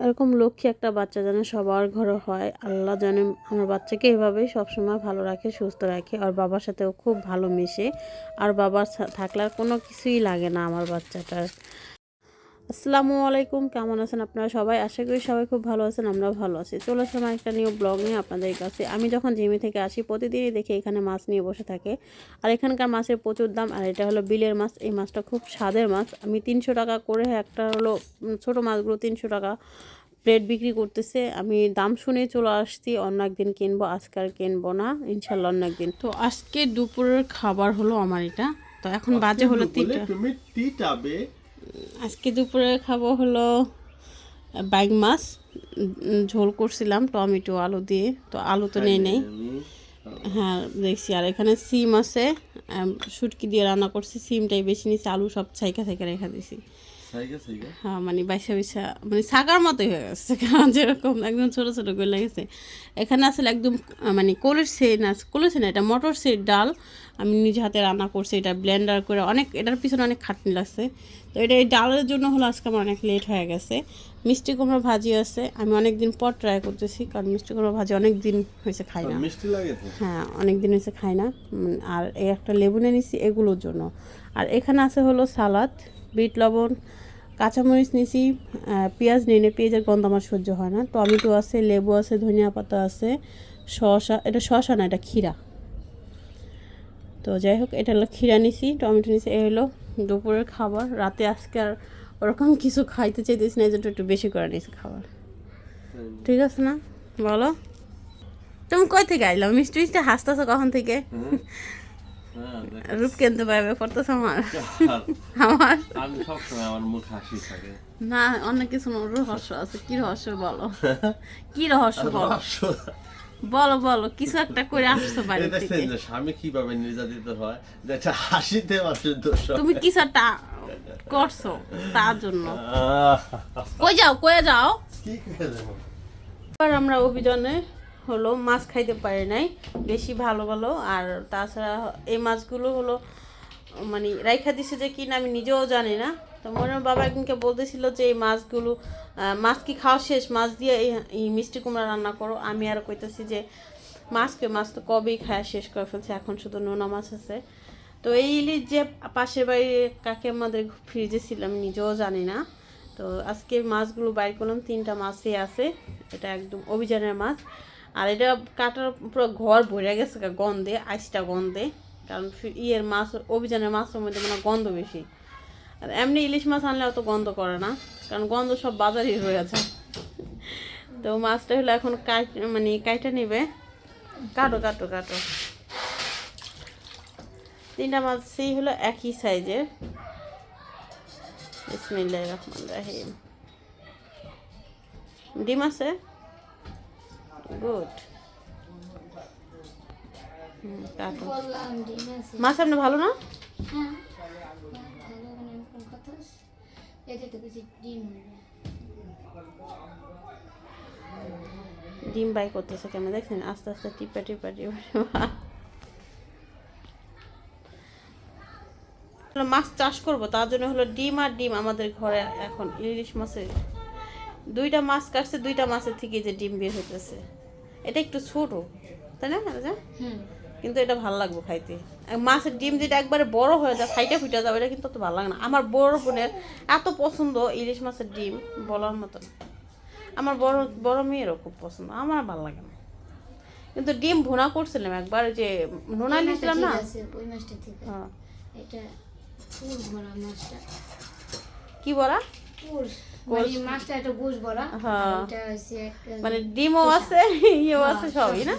এরকম লক্ষ্মী একটা বাচ্চা যেন সবার ঘরে হয়। আল্লাহ যেন আমার বাচ্চাকে এভাবেই সবসময় ভালো রাখে, সুস্থ রাখে। আর বাবার সাথেও খুব ভালো মিশে। আর বাবার থাকলে আর কোনো কিছুই লাগে না আমার বাচ্চাটার। আসসালামু আলাইকুম কেমন আছেন আপনারা সবাই? আশা করি সবাই খুব ভালো আছেন আমরাও ভালো আছি। চলে আসলাম একটা নিউ ব্লগ নিয়ে আপনাদের কাছে। আমি যখন জিমি থেকে আসি প্রতিদিনই দেখি এখানে মাছ নিয়ে বসে থাকে। আর এখানকার মাছের প্রচুর দাম আর এটা হলো বিলের মাছ। এই মাছটা খুব স্বাদের মাছ। আমি তিনশো টাকা করে একটা হলো ছোটো মাছগুলো তিনশো টাকা প্লেট বিক্রি করতেছে। আমি দাম শুনে চলে আসছি অন্য একদিন কিনবো আজকে আর কিনবো না। ইনশাল্লাহ অন্য একদিন। তো আজকে দুপুরের খাবার হলো আমার এটা। তো এখন বাজে হলো তিনটা। আজকে দুপুরে খাব হলো বাইক মাছ, ঝোল করছিলাম টমেটো, আলু দিয়ে। তো আলু তো নেই নেই। হ্যাঁ দেখছি। আর এখানে সিম আছে শুটকি দিয়ে রান্না করছি, সিমটাই বেশি নিছি, আলু সব ছাইকা ছাইকা রেখা দিছি। হ্যাঁ মানে বাইসা বাইসা মানে সাগার মতোই হয়ে গেছে কারণ যেরকম একদম ছোটো ছোটো করে লেগেছে এখানে আসলে একদম মানে কোলের সে না কোলের সে না এটা মটর সে ডাল। আমি নিজে হাতে রান্না করছি এটা ব্লেন্ডার করে অনেক এটার পিছনে অনেক খাটনি লাগছে। তো এটা এই ডালের জন্য হলো আজকে আমার অনেক লেট হয়ে গেছে। মিষ্টি কুমড়ো ভাজি আছে আমি অনেক দিন পর ট্রাই করতেছি কারণ মিষ্টি কুমড়ো ভাজি অনেক দিন হয়েছে খাই না। মিষ্টি হ্যাঁ অনেক দিন হয়েছে খাই না। আর এই একটা লেবু নিয়ে নিছি এগুলোর জন্য। আর এখানে আছে হলো সালাদ বিট লবণ কাঁচামরিচ নিছি পেঁয়াজ নিয়ে নে, পেঁয়াজের গন্ধ আমার সহ্য হয় না। টমেটো আছে, লেবু আছে, ধনিয়া পাতা আছে, শসা, এটা শসা না, এটা ক্ষীরা। তো যাই হোক, এটা হলো ক্ষীরা নিছি টমেটো নিছি এই হলো দুপুরের খাবার। রাতে আজকে আর ওরকম কিছু খাইতে চাইতেছি না, এই জন্য একটু বেশি করে নিছি খাবার। ঠিক আছে না? বলো। তুমি কই থেকে আইলাম মিষ্টি মিষ্টি হাসতেছো কখন থেকে? হ্যাঁ। রূপ কিনতে পারবে পড়তেছো আমার? আমার? আমি সবসময় আমার মুখ হাসি থাকে। না অনেক কিছু রহস্য আছে। কি রহস্য বলো? কি রহস্য বলো? বলো বলো কিছু একটা করে আসছো বাড়ি থেকে। যে স্বামী কীভাবে নির্যাতিত হয়? যে একটা হাসিতে দোষ তুমি কিছু একটা করছ তার জন্য। কই যাও কয়ে যাও? কি? এবার আমরা অভিযানে হলো মাছ খাইতে পারে নাই, বেশি ভালো ভালো। আর তাছাড়া এই মাছগুলো হলো মানে রাইখা দিছে যে কিনা আমি নিজেও জানি না। তো মনে বাবা একদিনকে বলতেছিল যে এই মাছগুলো মাছ কি খাওয়া শেষ? মাছ দিয়ে এই মিষ্টি কুমড়া রান্না করো। আমি আর কইতেছি যে মাছকে মাছ তো কবেই খাওয়া শেষ করে ফেলছে, এখন শুধু নোনা মাছ আছে। তো এই ইলিশ যে পাশের বাড়ি কাকে আমাদের ফ্রিজে ছিল, আমি নিজেও জানি না। তো আজকে মাছগুলো বাইর করলাম, তিনটা মাছই আছে। এটা একদম অভিযানের মাছ। আর এটা কাটার পুরো ঘর ভরে গেছে গন্ধে, আইসটা গন্ধে। কারণ ইয়ের মাছ, অভিযানের মাছের মধ্যে মানে গন্ধ বেশি। আর এমনি ইলিশ মাছ আনলে অত গন্ধ করে না, কারণ গন্ধ সব বাজারই রয়ে আছে। তো মাছটা হলো এখন কাট মানে কাইটা নিবে। কাটো কাটো কাটো। তিনটা মাছ সেই হলো একই সাইজের। বিসমিল্লাহির রহমানির রহিম। ডিম আছে? গুড মাছ আপনি ভালো না? হ্যাঁ কিছু ডিম বাই করতেছে কেন? দেখছেন আস্তে আস্তে টিপা টিপা টিপা মাছ চাষ করব তার জন্য হলো ডিম আর ডিম আমাদের ঘরে এখন ইলিশ মাছের। দুইটা মাছ কাটছে দুইটা মাছের থেকে যে ডিম বের হতেছে এটা একটু ছোট তাই না রাজা? কিন্তু এটা ভালো লাগবে খাইতে। মাছের ডিম যেটা একবারে বড় হয়ে যায় খাইটা ফুটে যাবে এটা কিন্তু অত ভালো লাগে না। আমার বড় বোনের এত পছন্দ ইলিশ মাছের ডিম বলার মতো। আমার বড় বড় মেয়েরও খুব পছন্দ আমার ভালো লাগে না। কিন্তু ডিম ভুনা করছিলাম একবার যে নোনা নিয়েছিলাম না? হ্যাঁ। এটা কি বলা? মানে হ্যাঁ। মানে ডিমও আছে ইয়েও আছে হ্যাঁ, সবই না?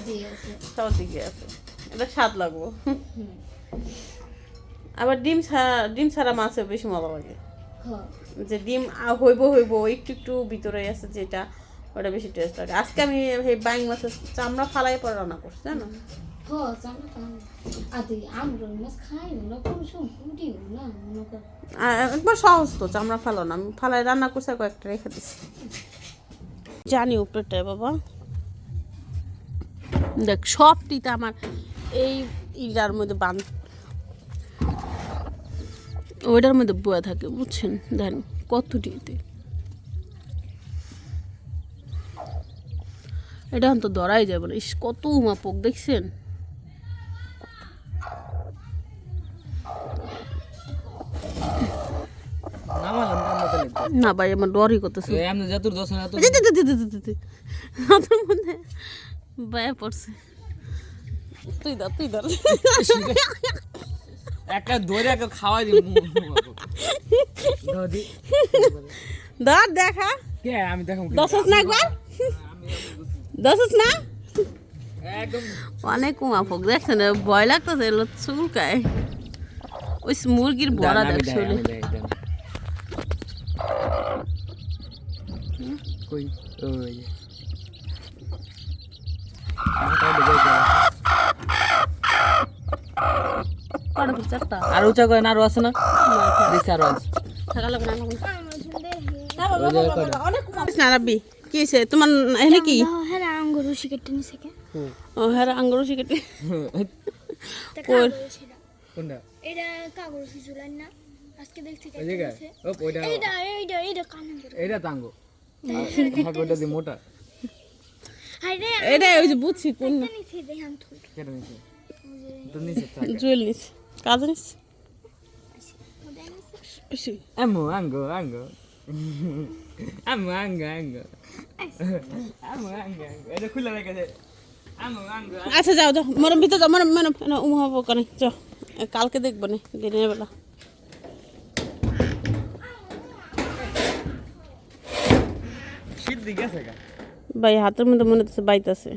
সব দিকে আছে? এটা স্বাদ লাগবো। আবার ডিম ছাড়া ডিম ছাড়া মাছের বেশি মজা লাগে। হ্যাঁ। যে ডিম হইব হইব একটু একটু ভিতরে আছে যেটা ওটা বেশি টেস্ট লাগে। আজকে আমি এই বাইং মাছের চামড়া ফালাই পরে রান্না করছি জানো? একবার সহজ তো, চামড়া ফালো না। আমি ফালাই রান্না করছি, কয়েকটা রেখে দিছি। জানি উপরেটায় বাবা। দেখ, সবটিতে আমার এই ইটার মধ্যে বান ওইটার মধ্যে বয়া থাকে, বুঝছেন? দেন, কতটিতে? এটা তো ধরাই যাবে না। ইস, কত মাপক দেখছেন? না ভাই আমার ডরই করতেছে। এমনি যতুর দশ না তো জি, জি, জি, জি, জি, জি, জি। হাতের মধ্যে বায়া পড়ছে। তুই ধর তুই ধর। একটা দৌড়ে একটা খাওয়াই দাদি ধর দেখা। কে? আমি দেখাম কি? দশস না একবার? দশস না? অনেক মাপক দেখছেন? ভয় লাগতেছে চুলকায়। ওই মুরগির বড়া দেখছ কই ওই আর উঁচা করে আরও আছে না দেখছি আরও আছে কি হয়েছে তোমার এখানে কি হ্যাঁ আঙ্গুর কেটে নিছে কে ও হ্যাঁ আঙ্গুর কোর। কোনটা এটা কাগজ ঝুলান না আজকে দেখছি কেটে এইটা এইটা এইটা কানে এইটা তাঙ্গো মোটা এটা ওই যে বুঝছি কোন জুয়েল নিস কাজ নিস ওদের আমো আঙ্গো আঙ্গো। আমো আঙ্গো আঙ্গো। আমো আঙ্গো আঙ্গো। এটা খুলে রেখেছে আমো আচ্ছা যাও যাও। মরম ভিতরে যাও মরম মরম। উম হব কানে এ, কালকে দেখব না দিনের বেলা শীত দি গেছে গা ভাই, হাতের মধ্যে মনে হচ্ছে বাইতেছে।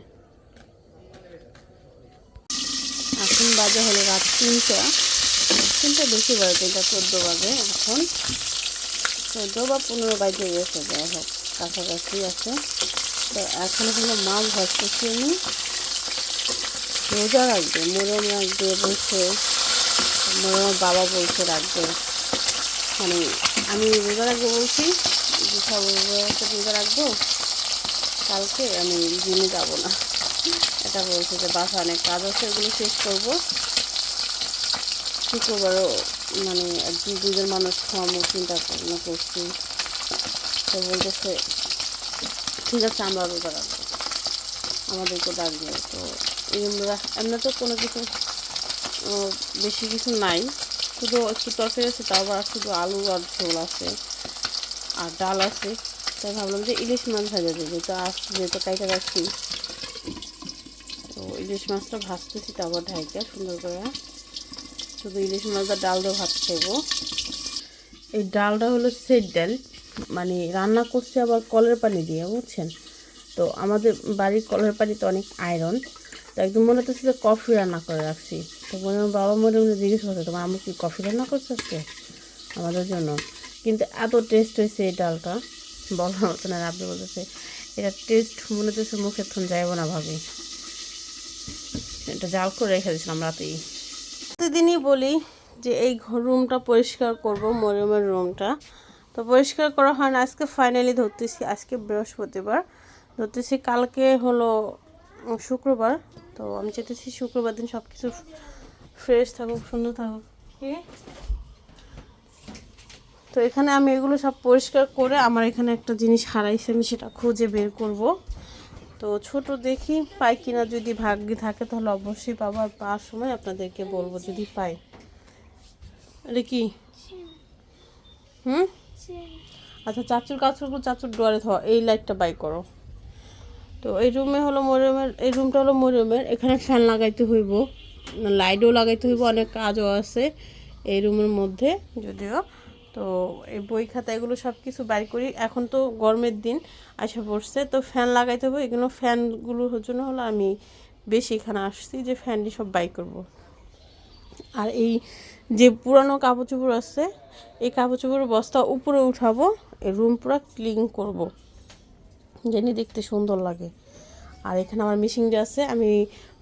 এখন বাজে হলো রাত তিনটা। তিনটা বেশি বাজে, তিনটা চোদ্দ বাজে এখন। চোদ্দ বা পনেরো বাজে গেছে, যাই হোক, কাছাকাছি আছে। তো এখন হলো মাছ ভাজতেছি আমি। রোজা রাখবে, মোরম রাখবে, বলছে, মোরমের বাবা বলছে রাখবে। মানে আমি রোজা রাখব বলছি। রোজা রোজা রাখব। কালকে আমি জিমে যাব না। এটা বলছে যে বাসা অনেক কাজ আছে, ওগুলো শেষ করব। শুক্রবারও মানে দুজন মানুষ খাওয়াবো চিন্তা ভাবনা করছি। তো বলতেছে, ঠিক আছে, আমরা রোজা রাখব আমাদেরকে ডাকবে তো এমনি তো কোনো কিছু বেশি কিছু নাই। শুধু একটু তরকারি আছে, তাও আবার শুধু আলু আর ঝোল আছে। আর ডাল আছে, তাই ভাবলাম যে ইলিশ মাছ ভাজা দেবে। তো আজ যেহেতু কাইটা রাখছি, তো ইলিশ মাছটা ভাজতেছি তারপর ঢাইকা সুন্দর করে। শুধু ইলিশ মাছ আর ডাল দিয়ে ভাত খাইবো। এই ডালটা হলো সেট ডাল মানে রান্না করছি আবার কলের পানি দিয়ে, বুঝছেন? তো আমাদের বাড়ির কলের পানিতে অনেক আয়রন, তো একদম মনে হচ্ছে যে কফি রান্না করে রাখছি। তো মনে বাবা মনে মনে জিজ্ঞেস করছে, তোমার আমি কি কফি রান্না করছে আজকে? আমাদের জন্য। কিন্তু এত টেস্ট হয়েছে এই ডালটা। বলার মতো না আপনি বলতেছে, এটা টেস্ট মনে হচ্ছে মুখে থন যাইব না ভাবি। এটা জাল করে রেখে দিয়েছিলাম রাতেই। প্রতিদিনই বলি যে এই রুমটা পরিষ্কার করব, মরিয়মের রুমটা তো পরিষ্কার করা হয় না, আজকে ফাইনালি ধরতেছি, আজকে বৃহস্পতিবার। ধরতেছি কালকে হলো শুক্রবার। তো আমি চেতেছি শুক্রবার দিন সব কিছু ফ্রেশ থাকুক, সুন্দর থাকুক। কি? তো এখানে আমি এগুলো সব পরিষ্কার করে আমার এখানে একটা জিনিস হারাইছে, আমি সেটা খুঁজে বের করব। তো ছোট দেখি, পাই কিনা যদি ভাগ্যে থাকে তাহলে অবশ্যই পাবো। আর পাওয়ার সময় আপনাদেরকে বলব যদি পাই। আরে কি? হুম? আচ্ছা চাচুর কাছগুলো চাচুর ডোয়ারে থাও এই লাইটটা বাই করো। তো এই রুমে হলো মরিয়মের, এই রুমটা হলো মরিয়মের, এখানে ফ্যান লাগাইতে হইব। লাইটও লাগাইতে হইব, অনেক কাজও আছে এই রুমের মধ্যে, যদিও। তো এই বই খাতা এগুলো সব কিছু বাইর করি। এখন তো গরমের দিন আসা পড়ছে, তো ফ্যান লাগাইতে হবে। এগুলো ফ্যানগুলোর জন্য হলো আমি বেশি এখানে আসছি যে ফ্যানটি সব বাই করব। আর এই যে পুরানো কাপড় চোপড় আছে, এই কাপড় চোপড়ের বস্তা উপরে উঠাবো, এই রুম পুরো ক্লিন করব। জানি দেখতে সুন্দর লাগে। আর এখানে আমার মিশিংটা আছে, আমি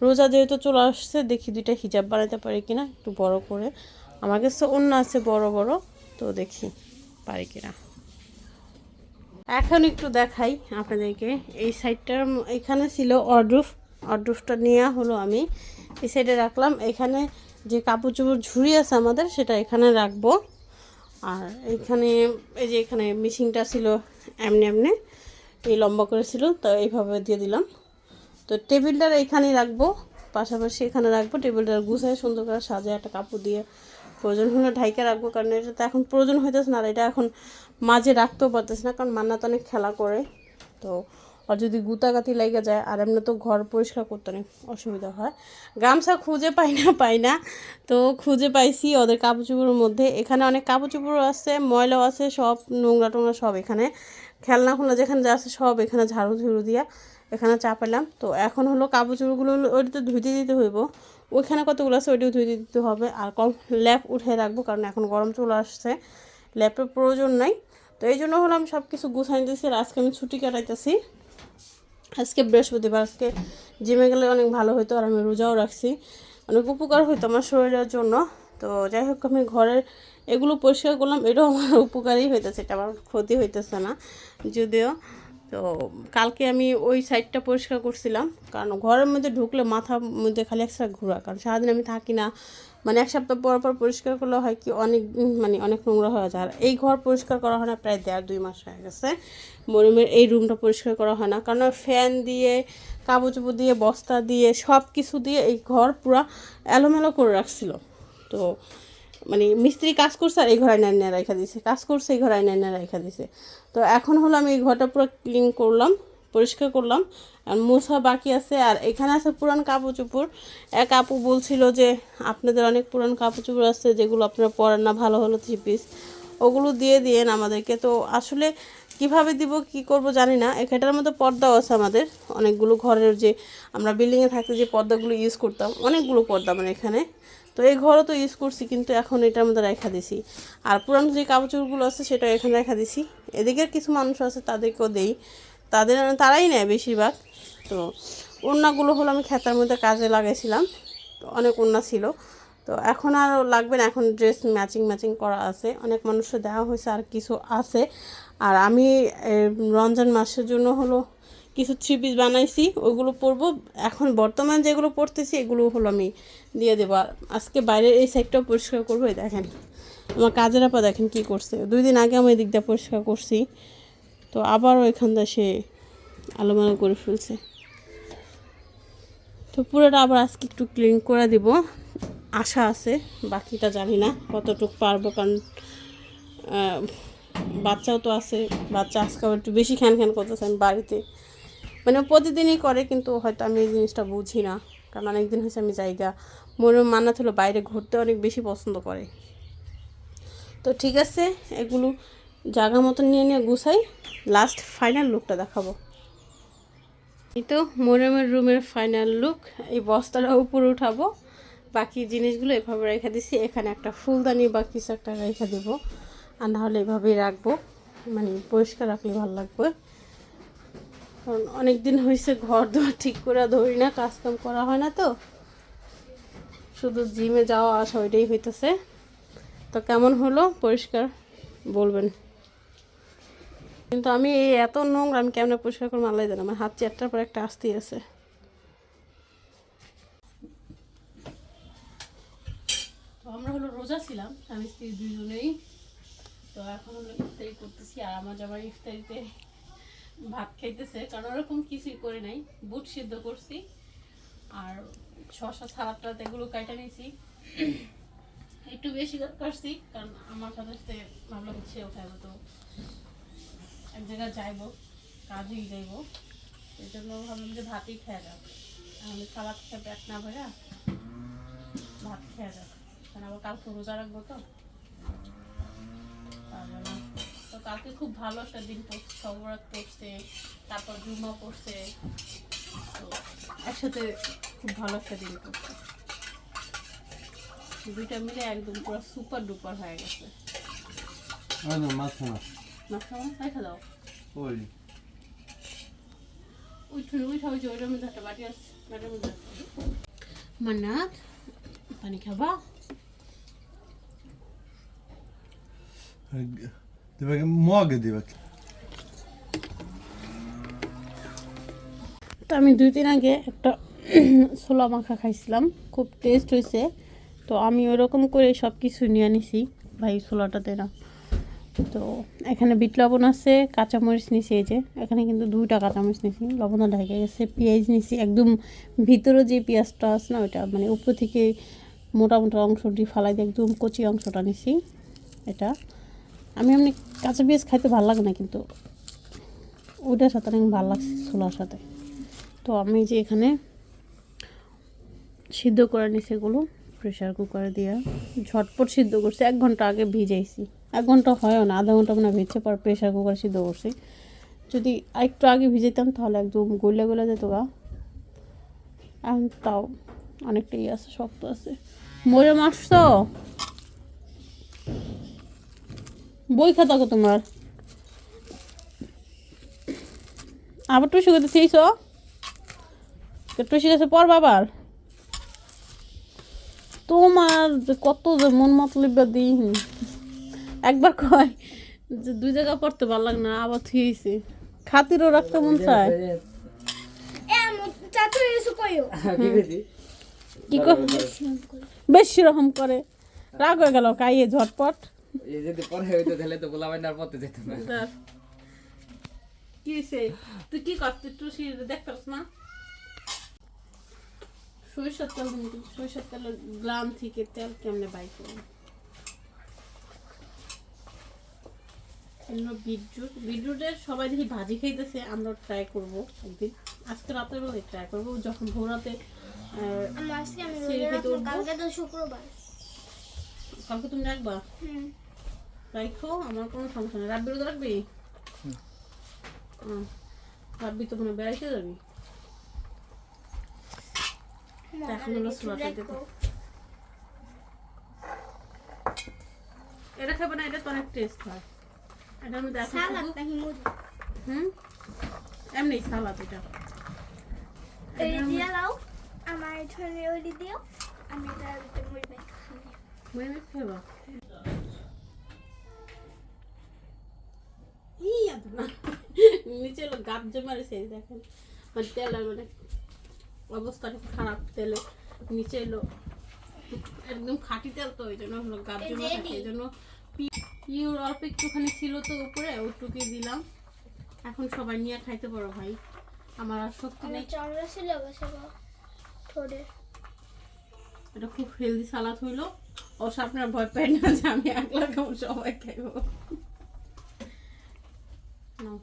রোজা যেহেতু চলে আসছে, দেখি দুইটা হিজাব বানাতে পারি কিনা, একটু বড় করে। আমার কাছে অন্য আছে বড় বড়। তো দেখি পারি কিনা। এখন একটু দেখাই আপনাদেরকে। এই সাইডটার এখানে ছিল অড্রুফ অড্রুফটা নেওয়া হলো আমি। এই সাইডে রাখলাম। এখানে যে কাপড় চোপড় ঝুড়ি আছে আমাদের, সেটা এখানে রাখব। আর এখানে এই যে এখানে মিশিংটা ছিল, এমনি এমনি এই লম্বা করে ছিল, তো এইভাবে দিয়ে দিলাম। তো টেবিলটার এখানেই রাখব। পাশাপাশি এখানে রাখব। টেবিলটা গুছায় সুন্দর করে সাজায় একটা কাপড় দিয়ে প্রয়োজন হলে ঢাইকে রাখব, কারণ এটা তো এখন প্রয়োজন হইতেছে না আর এটা এখন মাঝে রাখতেও পারতেছে না, কারণ মান্না তো অনেক খেলা করে। তো আর যদি গুতাগাতি লেগে যায়, আর এমনি তো ঘর পরিষ্কার করতে অনেক অসুবিধা হয়। গামছা খুঁজে পাই না পাই না। তো খুঁজে পাইছি ওদের কাপড় চোপড়ের মধ্যে। এখানে অনেক কাপড় চোপড়ও আছে, ময়লাও আছে, সব নোংরা টোংরা সব এখানে। খেলনা খুলনা যেখানে যা আছে সব এখানে ঝাড়ু ঝুড়ু দিয়া এখানে চাপালাম তো এখন হলো কাপড় চোপড়গুলো ওইটাতে ধুইতে দিতে হইব। ওইখানে কতগুলো আছে ওইটাও ধুইতে দিতে হবে। আর কম ল্যাপ উঠে রাখব কারণ এখন গরম চলে আসছে। ল্যাপের প্রয়োজন নাই। তো এই জন্য হলো আমি সব কিছু গুছাই দিয়েছি আর আজকে আমি ছুটি কাটাইতেছি। আজকে বৃহস্পতিবার, আজকে জিমে গেলে অনেক ভালো হতো আর আমি রোজাও রাখছি। অনেক উপকার হতো আমার শরীরের জন্য। তো যাই হোক, আমি ঘরের এগুলো পরিষ্কার করলাম। এটাও আমার উপকারই হইতেছে, এটা আমার ক্ষতি হইতেছে না, যদিও। তো কালকে আমি ওই সাইডটা পরিষ্কার করছিলাম। কারণ ঘরের মধ্যে ঢুকলে মাথার মধ্যে খালি একটা ঘোরা। কারণ সারাদিন আমি থাকি না। মানে এক সপ্তাহ পর পর পরিষ্কার করলে হয় কি অনেক মানে অনেক নোংরা হয়ে যায়। আর এই ঘর পরিষ্কার করা হয় না, প্রায় দেড় দুই মাস হয়ে গেছে। মরিমের এই রুমটা পরিষ্কার করা হয় না। কারণ ফ্যান দিয়ে চোপড় দিয়ে, বস্তা দিয়ে সব কিছু দিয়ে এই ঘর পুরা এলোমেলো করে রাখছিল। তো মানে মিস্ত্রি কাজ করছে আর এই ঘরে আইনা আইনা রেখা দিছে। কাজ করছে, এই ঘরে আইনা আইনা রেখা দিছে। তো এখন হলো আমি এই ঘরটা পুরো ক্লিন করলাম, পরিষ্কার করলাম। আর মোছা বাকি আছে আর এখানে আছে পুরান কাপড় চোপড় এক আপু বলছিল যে, আপনাদের অনেক পুরান কাপড় আছে, যেগুলো আপনারা পরেন না, ভালো হলো থ্রি পিস ওগুলো দিয়ে দিয়েন আমাদেরকে। তো আসলে কীভাবে দিব, কি করব জানি না। এখানটার মতো পর্দাও আছে আমাদের। অনেকগুলো ঘরের যে আমরা বিল্ডিংয়ে থাকতে যে পর্দাগুলো ইউজ করতাম, অনেকগুলো পর্দা মানে এখানে। তো এই ঘরও তো ইউজ করছি, কিন্তু এখন এটার মধ্যে রেখা দিছি। আর পুরানো যে কাপড় চোপড়গুলো আছে সেটা এখানে রেখা দিছি। এদিকের কিছু মানুষ আছে, তাদেরকেও দেই। তাদের, তারাই নেয় বেশিরভাগ। তো ওড়নাগুলো হলো আমি খেতার মধ্যে কাজে লাগাইছিলাম। তো অনেক ওড়না ছিল। তো এখন আর লাগবে না, এখন ড্রেস ম্যাচিং ম্যাচিং করা আছে। অনেক মানুষের দেওয়া হয়েছে আর কিছু আছে। আর আমি রমজান মাসের জন্য হলো কিছু থ্রি পিস বানাইছি ওইগুলো পরবো। এখন বর্তমান যেগুলো পরতেছি, এগুলো হলো আমি দিয়ে দেবো। আজকে বাইরের এই সাইডটাও পরিষ্কার করব দেখেন। আমার কাজের আপা দেখেন কী করছে। দুই দিন আগে আমি দিকটা পরিষ্কার করছি। তো আবারও এখানটা সে আলোমালো করে ফেলছে। তো পুরোটা আবার আজকে একটু ক্লিন করে দিব। আশা আছে, বাকিটা জানি না কতটুকু পারব, কারণ বাচ্চাও তো আছে। বাচ্চা আজকে একটু বেশি খ্যান খ্যান করতেছে, আমি বাড়িতে মানে প্রতিদিনই করে, কিন্তু হয়তো আমি এই জিনিসটা বুঝি না। কারণ অনেকদিন হয়েছে আমি জায়গা মনে মান্নাত হলো বাইরে ঘুরতে অনেক বেশি পছন্দ করে। তো ঠিক আছে, এগুলো জায়গা মতন নিয়ে নিয়ে গুছাই। লাস্ট ফাইনাল লুকটা দেখাবো। এই তো মোরামের রুমের ফাইনাল লুক এই বস্তাটা উপরে উঠাবো। বাকি জিনিসগুলো এভাবে রেখে দিছি। এখানে একটা ফুলদানি বা কিছু একটা রেখে দেবো। আর নাহলে এভাবেই রাখব। মানে পরিষ্কার রাখলে ভালো লাগবে। কারণ অনেক দিন হয়েছে ঘর দোর ঠিক করে ধরি না কাজ কাম করা হয় না তো। শুধু জিমে যাওয়া আসা ওইটাই হইতেছে। তো কেমন হলো? পরিষ্কার বলবেন। কিন্তু আমি এই এত নোংরা, আমি কেমন পরিষ্কার করব আল্লাহ জানে, আমার হাত চারটার পর একটা আসতেই আছে। তো আমরা হলো রোজা ছিলাম, স্বামী স্ত্রী দুজনেই তো এখন হলো ইফতারি করতেছি আর আমার জামাই ইফতারিতে ভাত খাইতেছে, কারণ ওরকম কিছুই করে নাই। বুট সিদ্ধ করছি, আর শশা সালাদ টালাদ এগুলো কাটা নিয়েছি একটু বেশি করছি, কারণ আমার সাথে সাথে ভাবলাম সেও খাইবো, তো এক জায়গায় যাইবো, কাজেই যাইবো। এই জন্য ভাবলাম যে ভাতই খেয়ে যাব আমি সালাদ খেয়ে পেট না ভরা, ভাত খেয়ে যাব কারণ আবার কালকে রোজা রাখব তো। কালকে খুব ভালো একটা দিন পড়ছে সবরাত পড়ছে তারপর জুমা পড়ছে। তো একসাথে খুব ভালো একটা দিন পড়ছে দুইটা মিলে একদম পুরো সুপার ডুপার হয়ে গেছে। দাও। ওই। মান্নাত পানি খাবা? দিবা মগে দিবা তো আমি দুই দিন আগে একটা ছোলা মাখা খাইছিলাম। খুব টেস্ট হয়েছে তো আমি ওরকম করে সব কিছু নিয়ে আনিছি ভাই ছোলাটাতে না। তো এখানে বিট লবণ আছে, কাঁচামরিচ নিছি এই যে। এখানে কিন্তু দুইটা কাঁচামরিচ নিছি। লবণও ঢেকে গেছে, পেঁয়াজ নিছি। একদম ভিতরে যে পেঁয়াজটা আছে না, ওইটা মানে উপর থেকে মোটা অংশটি ফালাই দিয়ে একদম কচি অংশটা নিছি। এটা। আমি এমনি কাঁচা পেঁয়াজ খাইতে ভালো লাগে না, কিন্তু ওইটার সাথে অনেক ভালো লাগছে ছোলার সাথে। তো আমি যে এখানে সিদ্ধ করে নিছি এগুলো প্রেশার কুকারে দিয়ে, ঝটপট সিদ্ধ করছি। এক ঘণ্টা আগে ভিজাইছি। এক ঘণ্টা হয়ও না, আধা ঘণ্টা মানে ভিজছে, পর প্রেশার কুকারে সিদ্ধ করছি। যদি একটু আগে ভিজাইতাম, তাহলে একদম গলে গলে যেত গা। এখন তাও অনেকটাই আছে, শক্ত আছে। মরে মাস তো বই খাতা কো তোমার? আবার টুসি করতে চেয়েছ টুসি গেছে পর বাবার তোমার যে কত যে মন মতলব দিই একবার কয় যে দুই জায়গা পড়তে ভালো লাগে না আবার থুয়েছি খাতিরও রাখতে মন চায়। কইও। কি কর বেশি রকম করে। রাগ হয়ে গেল কাইয়ে ঝটপট। এই যদি পরে হইতো তাহলে তো পড়তে যেত না। কি তুই কি কর? তুই টুসি দেখতাস না? সরিষার তেল কিন্তু সরিষার তেলের গ্লাম থেকে তেল কেমনে বাই করব? বিটরুট। বিটরুটের সবাই দেখি ভাজি খাইতেছে আমরা ট্রাই করব একদিন। আজকে রাতের বেলায় ট্রাই করব যখন ভোরাতে? কালকে তো শুক্রবার। কালকে তুমি রাখবা? হুম। রাখো আমার কোনো সমস্যা নেই। রাব্বিরও তো রাখবি? হুম। রাব্বি তো হয় বেড়াইতে যাবি? এখন হলো এটা খাবে না এটা তো অনেক টেস্ট হয়। এটার মধ্যে হুম? এমনি সালাদ এটা। আমার দিও আমি এটা মুড়ি খাব মনে নেই খাবা ই নিচে হলো গাপ জমে মারেছে এই দেখেন। মানে তেলের মানে অবস্থাটা খারাপ তেলে। নিচে এলো একদম খাঁটি তেল তো ওই জন্য হলো গাপ জমে থাকে এই জন্য পিওর অল্প একটুখানি ছিল তো উপরে ওইটুকুই দিলাম। এখন সবাই নিয়ে খাইতে পারো ভাই। আমার আর শক্তি নেই। চামড়া ছিল ঠোঁটে। এটা খুব হেলদি সালাদ হইল। অবশ্য আপনার ভয় পাই না যে আমি একলা কেমন সবাই খাইব। নাও।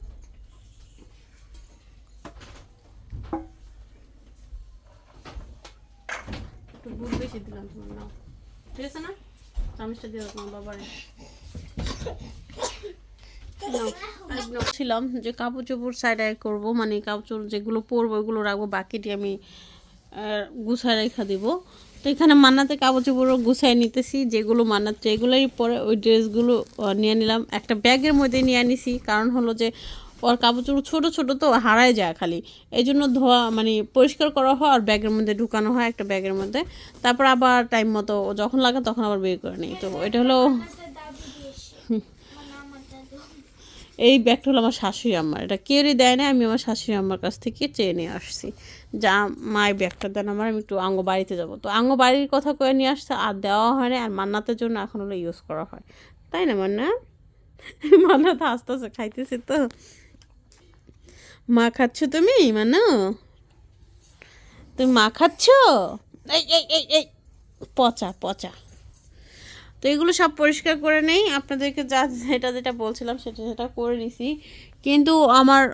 একটু গুড় বেশি দিলাম তোমার, নাও ঠিক আছে না চামচটা দিয়ে তোমার বাবারে। ছিলাম যে কাপড় চোপড় সাইডে করব মানে কাপড় যেগুলো পরবো, ওগুলো রাখব, বাকিটি আমি গুছায় রেখা দিব তো এখানে মান্নাতে কাপড় চোপড় গুছাই নিতেছি, যেগুলো মান্নাতে, এগুলোই পরে ওই ড্রেসগুলো নিয়ে নিলাম। একটা ব্যাগের মধ্যে নিয়ে নিছি কারণ হলো যে ওর কাপড় চোপড় ছোটো ছোটো তো হারায় যায় খালি। এই জন্য ধোয়া মানে পরিষ্কার করা হয় আর ব্যাগের মধ্যে ঢুকানো হয় একটা ব্যাগের মধ্যে। তারপর আবার টাইম মতো যখন লাগে তখন আবার বের করে নিই। তো এটা হলো আমার এই ব্যাগটা হলো আমার শাশুড়ি আম্মার। এটা কেউই দেয় না আমি আমার শাশুড়ি আম্মার কাছ থেকে চেয়ে নিয়ে আসছি। যা মা এই ব্যাগটা দেন আমার, আমি একটু আঙ্গ বাড়িতে যাব। তো আঙ্গ বাড়ির কথা কয়ে নিয়ে আসছে, আর দেওয়া হয় না আর মান্নাতের জন্য এখন হলো ইউজ করা হয়। তাই না মান্না? মান্নাত আস্তে আস্তে খাইতেছে তো। মা খাচ্ছ তুমি মানো তুমি মা খাচ্ছ? এই এই এই এই, পচা পচা। তো এগুলো সব পরিষ্কার করে নেই, আপনাদেরকে যা যেটা যেটা বলছিলাম সেটা সেটা করে নিছি। কিন্তু আমার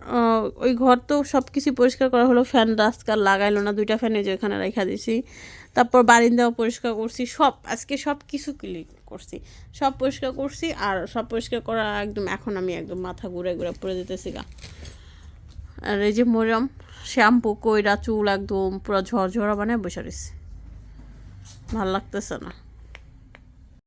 ওই ঘর তো সব কিছু পরিষ্কার করা হলো, ফ্যান আজকাল লাগাইলো না, দুইটা ফ্যান যে ওখানে রেখা দিছি। তারপর বারিন্দাও পরিষ্কার করছি, সব, আজকে সব কিছু ক্লিন করছি। সব পরিষ্কার করছি আর সব পরিষ্কার করা একদম, এখন আমি একদম মাথা ঘুরে ঘুরে পড়ে যেতেছি গা। আর এই যে মরিয়ম, শ্যাম্পু, কইরা, চুল একদম পুরো ঝরঝরা বানায় বসে রয়েছে। ভালো লাগতেছে না।